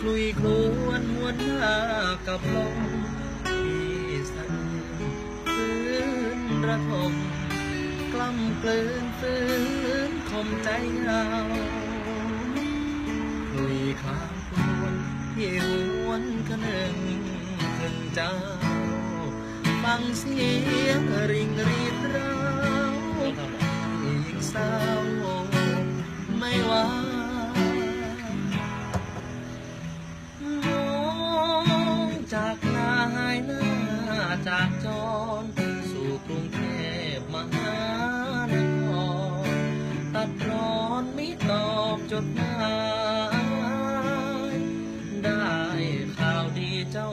คลุยคลวนหวนมากับลมที่สั่นฟื้นระทมกล้ำกลืนฟื้นคมใจเหงาคลุยคลางคลวนที่หวนคะหนึ่งถึงเจ้า ฟังเสียงริงรีดราากจรสู่กรุงเทพมหานครตัดร้อนมิตอบจดหมายได้ข่าวดีเจ้า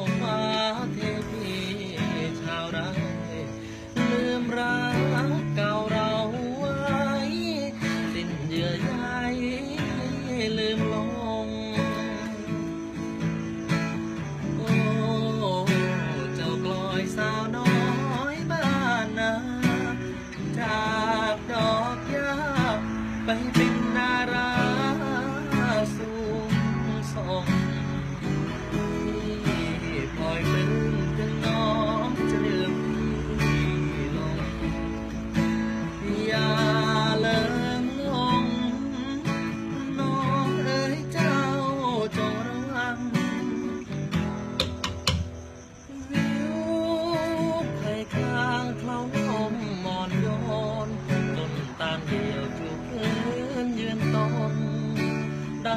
นดาราสูงส่ง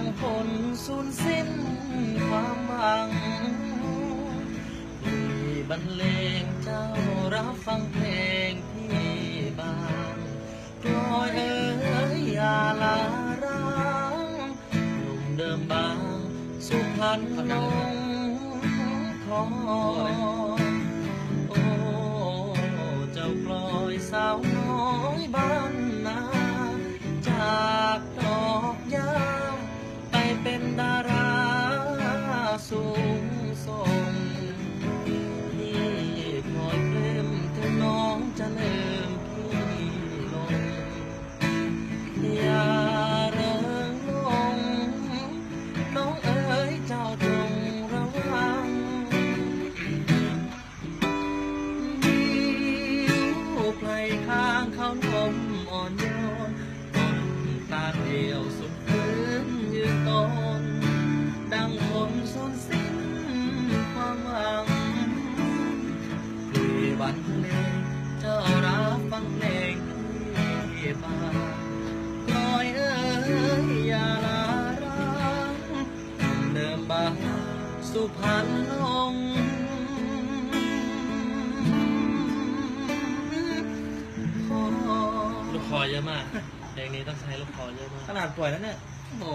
ดังผลสูญสิ้นความหวังที่บรรเลงเจ้ารับฟังเพลงพี่บางกลอยเอ๋ยอย่าลาร้างหนุ่มเดิมบางสุพรรณนงทองโอ้เจ้ากลอยสาวน้อยบ้าน ข้างเขาลมอ่อนโยนต้นตาเดียวสุดพื้นยืนต้น ดังฝนสูญสิ้นความหวังคุยวันเลงเจ้ารับฟังเพลงที่บ้านลอยเอ้ยอย่าลาร้างเดิมบางสุพรรณลง คอเยอะมากเพลงนี้ต้องใช้ลูกคอเยอะมาก ขนาดป่วยแล้วเนี่ยโอ้